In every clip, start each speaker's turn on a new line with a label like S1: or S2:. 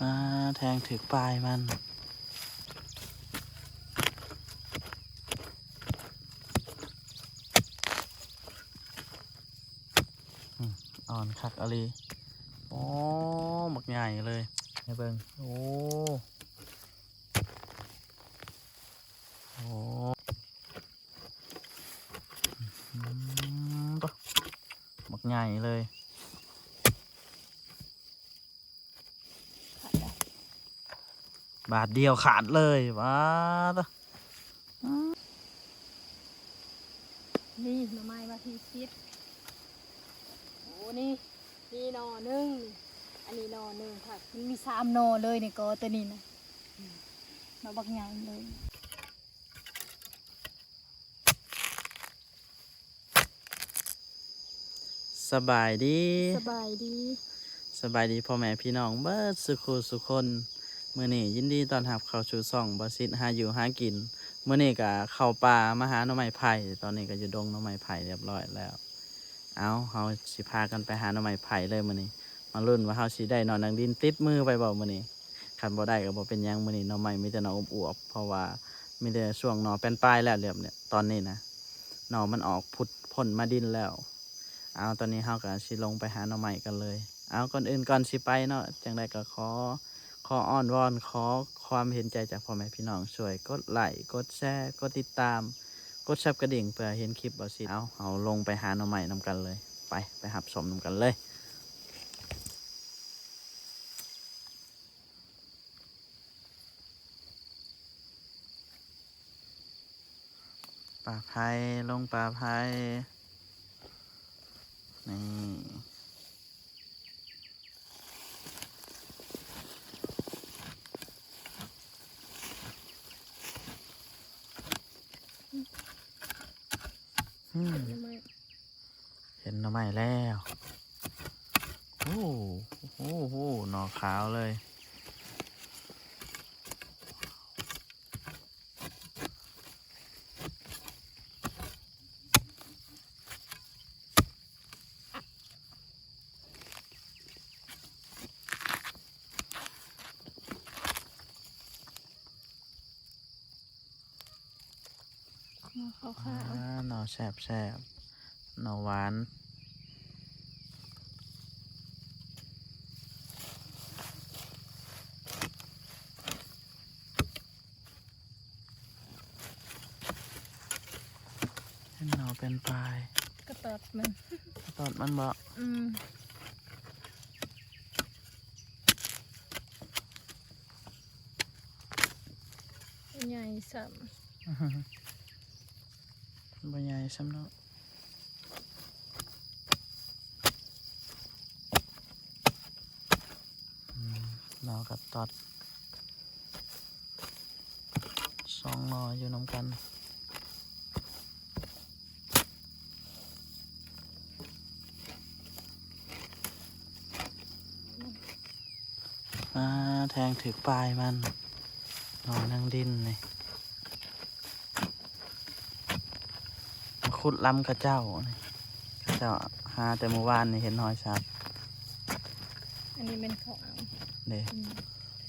S1: อ่าแทงถือปลายมัน อ่อนคักอะไรโอ้หมักใหญ่เลยให้เบิ่งโอ้โอ้อืมปะหมักใหญ่เลย บาทเดียวขาดเลยว้าตะ
S2: นี่หน่อไม้มาที่คิดโอ้นี่นี่หนอหนึ่งอันนี้หนอหนึ่งค่ะมันมีสามหนอเลยในกอตัวนี้นะอืมมาบักใหญ่เลย
S1: สบายดี
S2: สบายดี
S1: สบายดีพ่อแม่พี่น้องเบิดสุขุสุคน มื่อนี้ยินดีตอนรับเข้าสู่ซ่องบอสิทหาอยู่หากินเมื่อนี้ก็เข้าป่ามาหาหน่อไม้ไผ่ตอนนี้ก็อยู่ดงหน่อไม้ไผ่เรียบร้อยแล้ว เอาเฮาสิพากันไปหาหน่อไม้ไผ่เลยมื่อนี้มาลุ้นว่าเฮาสิได้หนอนดังดินติดมือไปบ่มื่อนี้คันบ่ได้ก็บ่เป็นหยังมื่อนี้หน่อไม้มีแต่หน่ออวบๆเพราะว่ามีแต่ช่วงหน่อเป็นปลายแล้วเรียบเนี่ยตอนนี้นะหน่อมันออกพุดพ่นมาดินแล้ว เอาตอนนี้เฮาก็สิลงไปหาหน่อไม้กันเลย เอาก่อนอื่นก่อนสิไปเนาะจังใดก็ขอ ขออ้อนวอนขอความเห็นใจจากพ่อแม่พี่น้องช่วยกดไลค์กดแชร์กดติดตาม กดชับกระดิ่งเพื่อเห็นคลิปบอสิเอาเอาลงไปหาหน่อไม้นำกันเลย ไปไปหับสมนำกันเลยป่าไผ่ลงป่าไผ่นี่ อืม
S2: หน่อไม้
S1: เห็นหน่อไม้แล้ว โอ้โหโหหน่อขาวเลย
S2: หน่อขาว
S1: อ่าหน่อแสบแสบหน่อหวานเห็นหน่อเป็นปลาย
S2: ๆก็ตัดมัน
S1: ตอนมันบอก
S2: อืมใหญ่สั
S1: บใหญ่ ซ้ำเนาะอืมหน่อกับตอดสองน่ออยู่น้ำกันอ่าแทงถือปลายมันนอนนั่งดินนี่มา ขุดลำกระเจ้านี่กระเจ้าหาแต่เมื่อวานนี่เห็นหอยชัด
S2: อันนี้เป็นข้าวอ่าง
S1: เด้
S2: อืม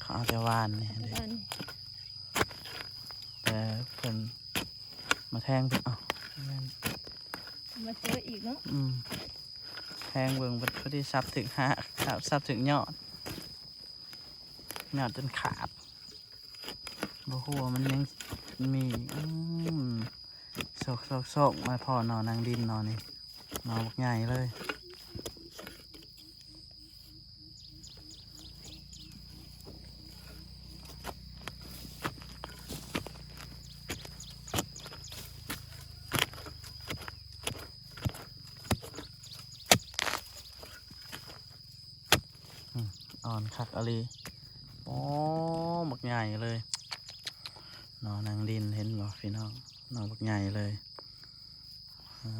S1: เขาเอาแต่วานนี่เด้
S2: ด้าน
S1: แต่เพิ่นมาแทงเพิ่นเอ้าแม่น
S2: มาเจออีกเนาะ
S1: อืมแทงเบิ่งเพิ่นพอดีซับถึงหาซับซับถึงยอดยอดจนขาดบ่ฮู้ว่ามันยังมีอืม โศกโศกโศกมาพอนอนนางดินนอนนี่นอนบักใหญ่เลยอ่อนคักอะไรโอ้บักใหญ่เลย นอนนางดินเห็นบ่พี่น้อง นอนบักใหญ่เลยอ่า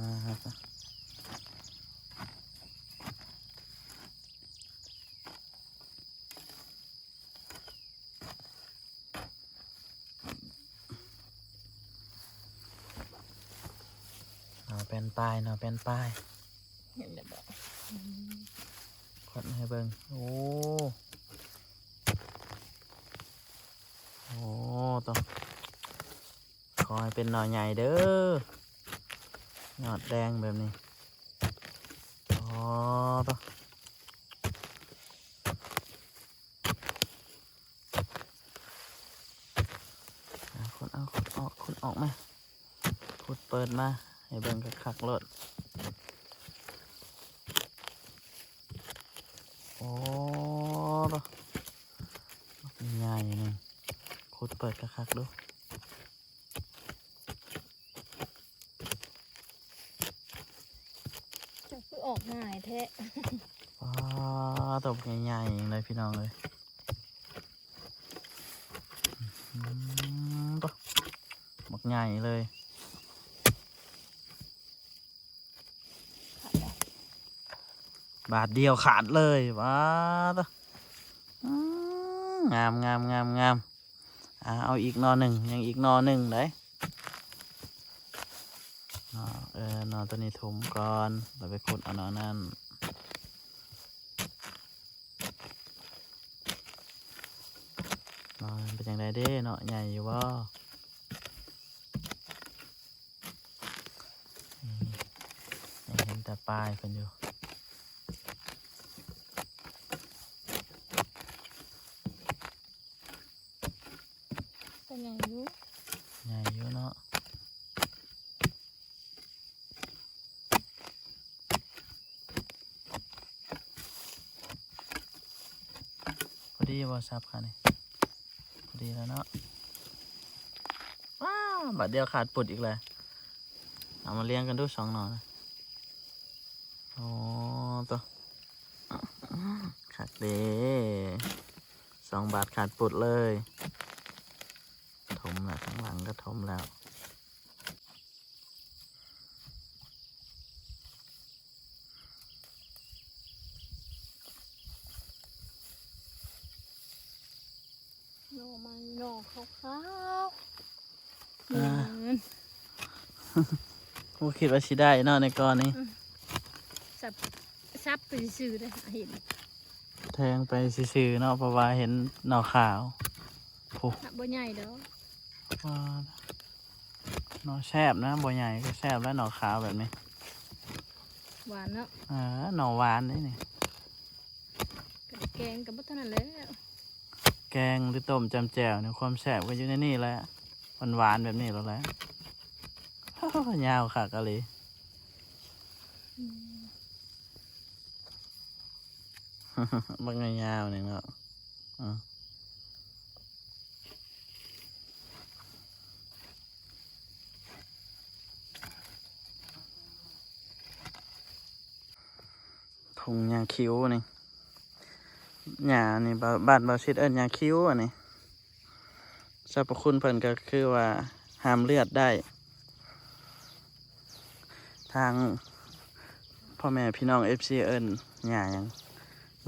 S1: หนอเป็นปลายหนอเป็นปลาย
S2: เห็นเลยบอก
S1: ขดให้เบิ่งโอ้ตัวข อให้เป็นหน่อใหญ่เด้อยอดแดงแบบนี้อ๋อตัวเอาคนเอาคนออกคนออกมาขุดเปิดมา ให้เบิ่งคักรถโอ้ตัวใหญ่หนึ่งขุดเปิดคักดู
S2: จะคือ ออกง่ายแท้
S1: ว้าตบใหญ่ๆเลยพี่น้องเลยอืมปะบักใหญ่เลยบาทเดียวขาดเลยว้าตะอืมงามงามงามงามอ่าเอาอีกหนอหนึ่งยังอีกหนอหนึ่งเลยหนอ นอนตัวนี้ถุมก่อนเราไปขุดเอานอนั่นนอนเป็นยังไงเด้เนาะใหญ่อยู่บ่าเห็นแต่ปลาย เป็
S2: นอย่างอยุ
S1: ใหญ่อยู่เนาะพอ ดีบ่ซับค่ะนี่พอดีแล้วเนาะว้าบัดเดียวขาดปุดอีกเลยเอามาเลี้ยงกันดูสองหน่อนะโอ้ตัวขาดเด้สองบาทขาดปุดเลย ถมแล้วข้งหลังก็ถมแล้ว
S2: หน่อไม้หน่อ ขาวๆ
S1: อ่า
S2: อืม
S1: กูคิดว่าชิได้เนาะในกรนี้
S2: สับซับไปซื้อเลยเห็น
S1: แทงไปซื่อๆเนาะเพราะว่าเห็นหน่อขาวโอ้
S2: นับบ่ใหญ่ดอก
S1: ว่าหน่อแซบนะบ่ใหญ่ก็แซบแล้วหน่อขาวแบบนี้
S2: หวานเนาะ
S1: อ่าหน่อหวานนี่นี่
S2: กับแกงกับบ่เท่านั้นแหล้ว
S1: แกงหรือต้มจำแจ่วเนี่ยความแซบก็อยู่ในนี่แหละมันหวานๆแบบนี้แล้วแหละยาวค่ะกะเลยบักยาวๆนี่เนาะอืมถุงยาคิ้วนี่ หยานี่บาบ้านบาชิดเอิ้นยาคิ้วอันนี้สรรพคุณเพิ่นก็คือว่าห้ามเลือดได้ ทางพ่อแม่พี่น้องเอฟซีเอิ้นหยาหยัง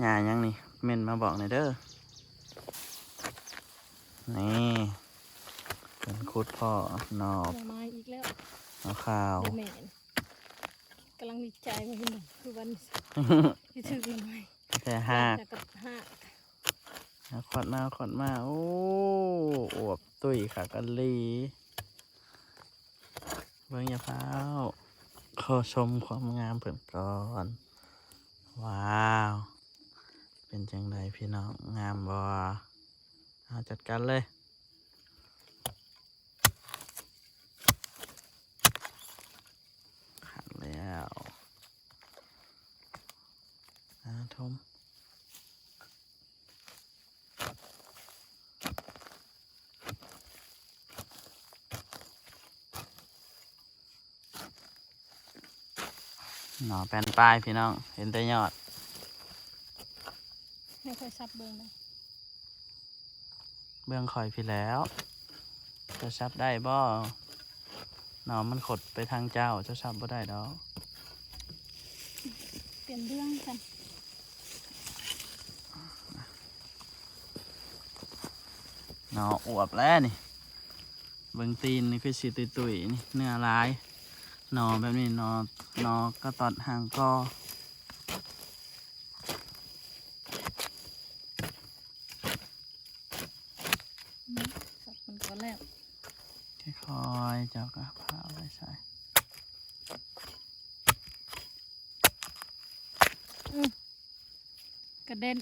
S1: หยายังนี่เมนมาบอกหน่อยเด้อนี่เป็นคุดพ่อนอ
S2: ห
S1: บ
S2: น่อไม้อีกแล้ว
S1: นอขาว
S2: เดี๋ยวแม่นกำลังดีใจว่าเห็นบ่คือวันที่ถือหน่อไม้
S1: แต่ห้า
S2: จากกับห้า
S1: เอาขอดมาขอดมา โอ้อวบตุยค่ะกันลีเบิ่งอย่าเฝ้าวขอชมความงามเพิ่นก่อน ว้าว เป็นจังไดพี่น้องงามบ่เอาจัดการเลยขัดแล้วอาทม แปนปลายพี่น้อง เห็นแต่ยอด
S2: ไม่ค่อยซับเบิ่งเลย
S1: เบื้องคอยพี่แล้ว จะชับได้บ่หน่อมันขดไปทางเจ้าจะชับบ่ได้ดอก
S2: เปลี่ยนเรื่องกัน
S1: หน่ออวบแล้วนี่เบิ่งตีนนี่คือสีตุยตุยๆนี่เนื้อลายห นอแบบนี้นอนอกระตอดหางกอ
S2: ซับมันก่อนก็แล้ว
S1: ค่อยๆเจ้าก็พาไปใส่
S2: กระเด็น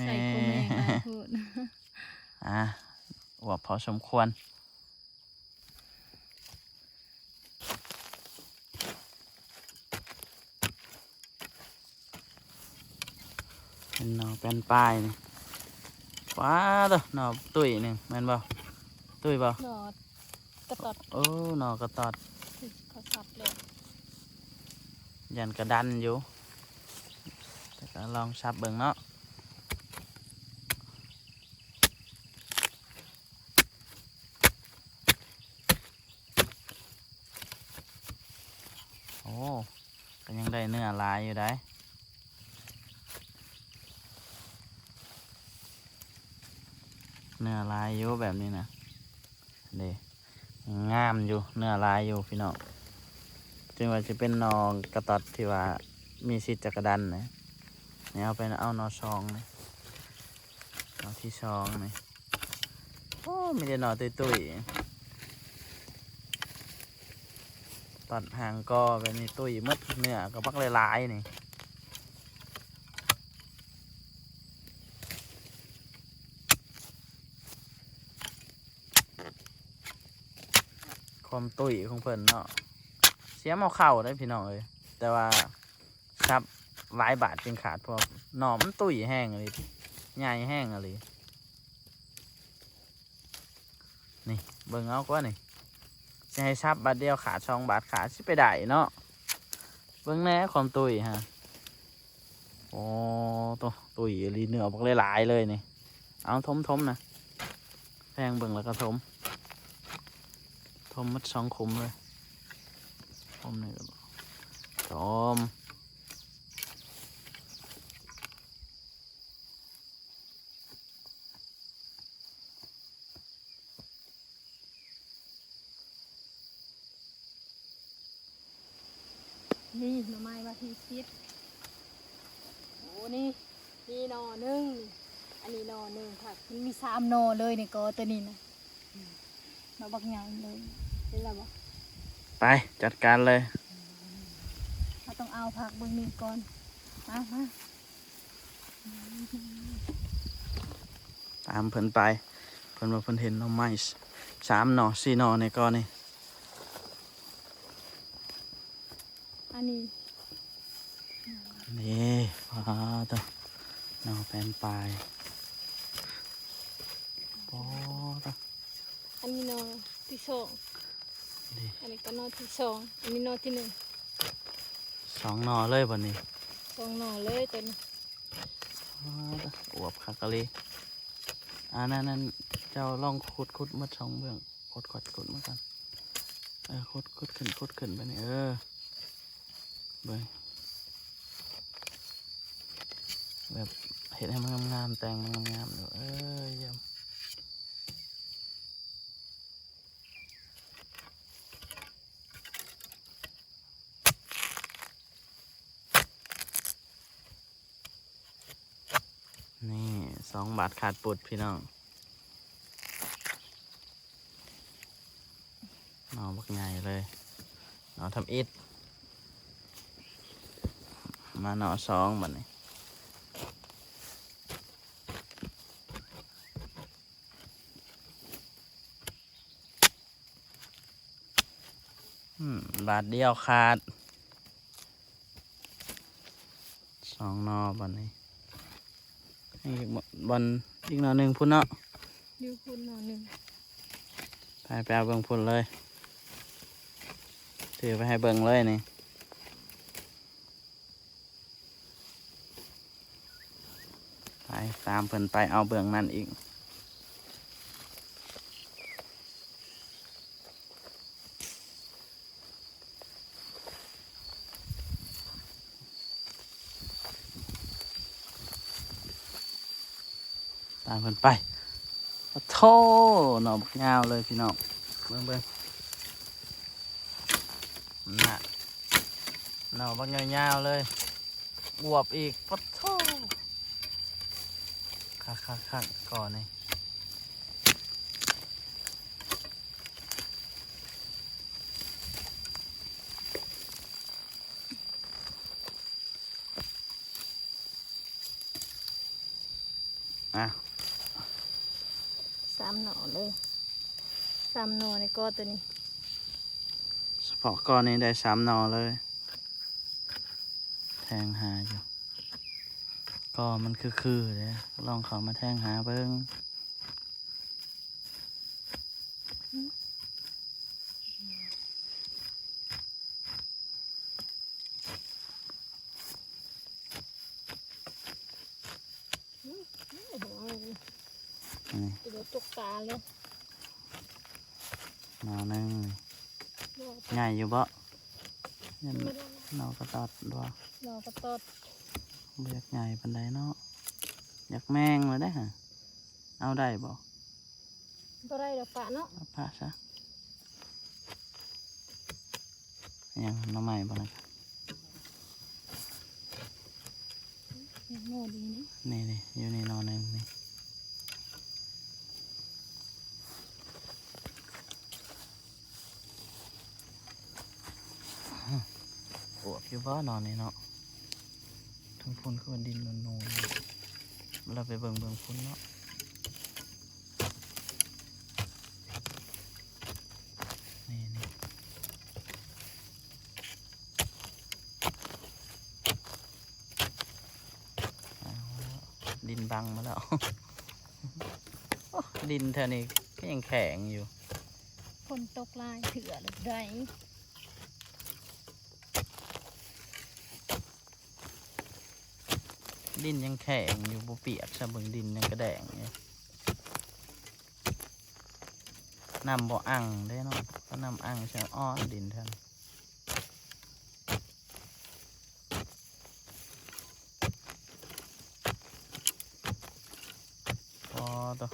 S2: ใส่โคเมงมาพูด
S1: อะอวบพอสมควร เป็นหนอเป็นปลายนี่ว้าตัวหนอตุ้ยหนึ่งแม่นบ่ตุ้ยบ่
S2: หนอดกระตอด
S1: โอ้หนอกระตอด
S2: เขาสับเลย
S1: ยันกระดันอยู่แต่ก็ลองชับเบิ่งเนาะโอ้ก็ยังได้เนื้อหลายอยู่ได้ เนื้อลายอยู่แบบนี้นะเด้งามอยู่เนื้อลายอยู่พี่น้องจึงว่าจะเป็นนองกระตอดที่ว่ามีสิทธิ์จักระดันนะเนี่ยเอาไปเอานอชองเลยนอที่ชองเลยโอ้ไมีแต่นอตุยตุยตัดหางก็แบบนี้ตุยหมดเนื้อก็บักหลายๆนี่ ความตุ้ยของเพิ่นเนาะเสียมเอาเข่าได้พี่น้องเลยแต่ว่าซับหลายบาทจึงขาดพราะหนอมตุ้ยแห้งเลยใหญ่แห้งเลยนี่เบิ่งเอากว่านี่จะให้ซับบาทเดียวขาดสองบาทขาดสิไปได้เนาะเบิ่งแน่ความตุยฮะโอ้ตัวตุยลีเนื้อบักหลายๆเลยนี่ เอาทมทมๆนะแพงเบิ่งแล้วก็ทม ทอมมัดสองคุมเลยทอมนี่ก็ทม
S2: นี่หน่อไม้ว่าที่คิดโอ้นี่นี่นอหนึ่งอันนี้นอหนึ่งค่ะมันมีสามนอเลยในกอตัวนี้นะ มหนอบักใหญ่เลยเห็นแล้วบ่
S1: ไปจัดการเลย
S2: เราต้องเอาผักเบื้องนี้ก่อนมามา
S1: ตามเพิ่นไป เพิ่นว่าเพิ่นเห็นหน่อไม้สามหน่อสี่หน่อในก้อนนี่
S2: อันนี้
S1: นี่ว้าตัวหน่อแปลนปลายโอ้ตัว
S2: อันนี้หนอที่ สอง
S1: ดี
S2: อันนี้ก็หนอที่สองอันนี้หนอที่หนึ่ง
S1: สองหน่อเลยวันนี้
S2: สองหนอเลยตัวนี้
S1: ว้าตัวอวบคักกะเลยอ่านั่นนั่นเจ้าลองขุดขุดมาช่องเบื้องขุดขุดขุดมากันเออขุดขุดขึ้นขุดขึ้นไปนี่เออเบิ่งแบบเห็นให้มันงามๆแต่งมันงามๆเดี๋ยวเออเยี่ยมนี่ สองบาทขาดปุดพี่น้องนอบักใหญ่เลยนอทำอิฐมานอสองบัดนี้บาทเดียวขาดสองนอบอลนี้อีกบ อลอีกหนอหนึ่งพุ่นเนาะ
S2: ยูคุณหนอหนึ่ง
S1: ไปไปเอาเบิ่งพุ่นเลย ถือไปให้เบิ่งเลยนี่ไปตามเพิ่นไปเอาเบิ่งนั่นอีกามเพิ่นไปโทหน่อบักยาวเลยพี่น้องเบิ่งเบิ่งน่ะหน่อบักยาวๆเลยอวบอีกโอ้โธ่คักคักคักก่อนนี่ อะ
S2: สามหน่อเลย สามหน่อในกอตัวนี้
S1: เฉพาะก้อนนี้ได้สามหนอเลย แทงหาอยู่ก็มันคือคือๆเลยลองเขามาแทงหาเบิ้ง
S2: โอ้โห
S1: นี่
S2: เดี๋ยวตกตาเลย
S1: หนอหนึงนี่
S2: รอ
S1: ใหญ่อยู่บ่ยัน
S2: ไม่ได้
S1: หนอกระตัดบ่
S2: รอกระตอด
S1: บ่อยากใหญ่ปันใดเนาะอยากแมงเลยได้อฮะเอาได้บ่
S2: บ่ได้ดอกปะเนาะ
S1: เอาผ้าซะยังหน้ำใหม่บ่นะครับ
S2: โง่ดีนะ
S1: นี่นี่อยู่ในหนอหนึงนี่ อวบอยู่บ่หนอนนี่เนาะทั้งพุ่นคือดินนูนๆเราไปเบิ่งเบิ่งพุ่นเนาะนี่นี่เอาแล้วดินบังมาแล้ว ดินแถวนี้ก็ยังแข็งอยู่
S2: คนตกลายเถื่อหรือไร
S1: ดินยังแข็งอยู่บ่เปียกซะเบิ่งดินยังกระแดงอยู่น้ำบ่อังได้เนาะก็น้ำอังใช่อ้อนดินท่านพอตัว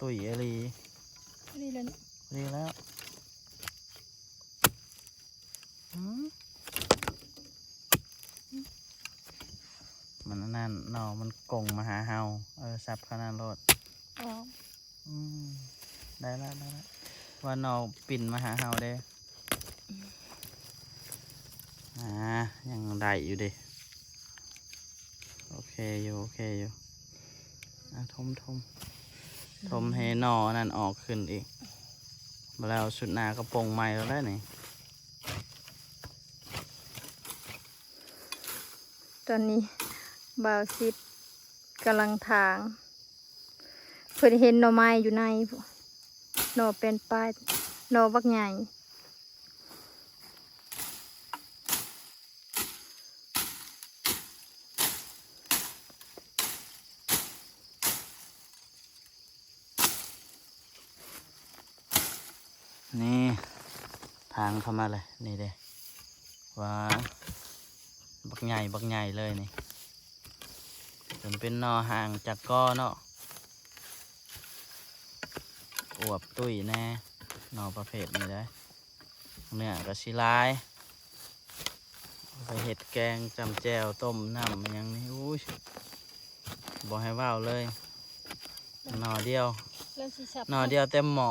S1: ตุ๋ยเอหลี
S2: นี่เลยเนาะ
S1: ดีแล้วหืมมันอันนั่นหนอ มันกงมาหาเฮาเออซับขนาดรถ
S2: อ๋อ
S1: อืมได้แล้วได้แล้วว่าหนอปิ่นมาหาเฮาเด้อ่ายังได้อยู่เดิโอเคอยู่โอเคอยู่อะทมทมทมให้หนอนั่นออกขึ้นอีกมาแล้วสุดหนากระโปรงใหม่แล้วได้นี่
S2: ตอนนี้บ่าวซิด กำลังทาง เพิ่นเห็นหน่อไม้อยู่ในหน่อเป็นป้ายหน่อบักใหญ่
S1: นี่ทางเข้ามาเลย นี่เด้ว้าบักใหญ่ บักใหญ่เลยนี่ นเป็นหนอห่างจากก้อเนาะอวบตุ้ยแน่หนอประเภทนี้ได้เนื้อกระชิลายเอาไปเห็ดแกงจำแจวต้มน้ำอิหยังนี่อุ้ยบอกให้ว่าวเลยหนอเดียว
S2: แล้วสิสับ
S1: หนอเดียวเต็มหม้อ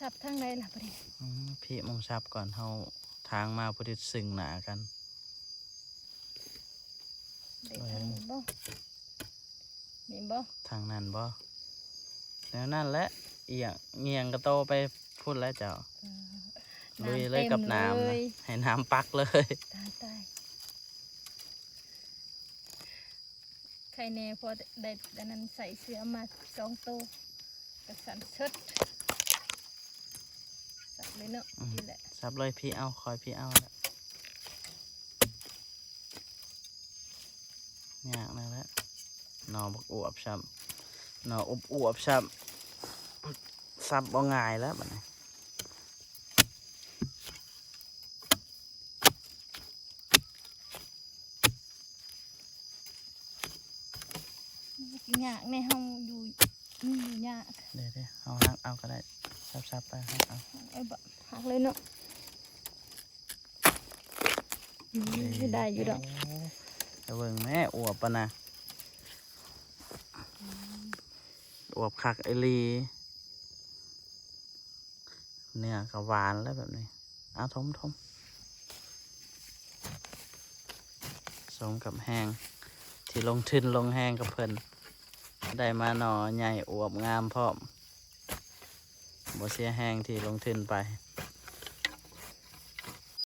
S2: สับทางใดล่ะประเดี๋ยว
S1: อืมพี่มองชับก่อนเฮาทางมาพอดีซึ่งหนากัน
S2: ได้ทางนี้บ่นี่บ่
S1: ทางนั้นบ่แล้วนั่นแหละเอียงเงียงกระโตไปพูดแล้วเจ้าลุยเลยกับน้ำ
S2: เล
S1: นะ
S2: ย
S1: ให้น้ำปักเลย
S2: ตายตายใครแน่พอได้ดันนั้นใส่เสื้อมาสองตัวกระสันเชิดสับเลยเนาะนี่แหละ
S1: ซับเลยพี่เอาคอยพี่เอาละ ยากนะแหละหนอบักอวบช้ำหนออบอวบช้ำซับบ่ง่ายแล้วบัดนี้
S2: ยากในห้องอยู่นี่อยู่ยาก
S1: เดี๋ยวเดี๋ยวเอาหักเอาก็ได้ซับซับไปหักเอา
S2: ไอ้บะหักเลยเนาะอืมได้อยู่ดอก
S1: โแต่ เบิ่งแม่อวบปะนะอวบคักไอหลีเนี่ยก็หวานแล้วแบบนี้เอาทมทมสมกับแห้งที่ลงทุนลงแห้งกับเพิ่นได้มาหน่อใหญ่อวบงามพร้อมบ่เสียแห้งที่ลงทุนไป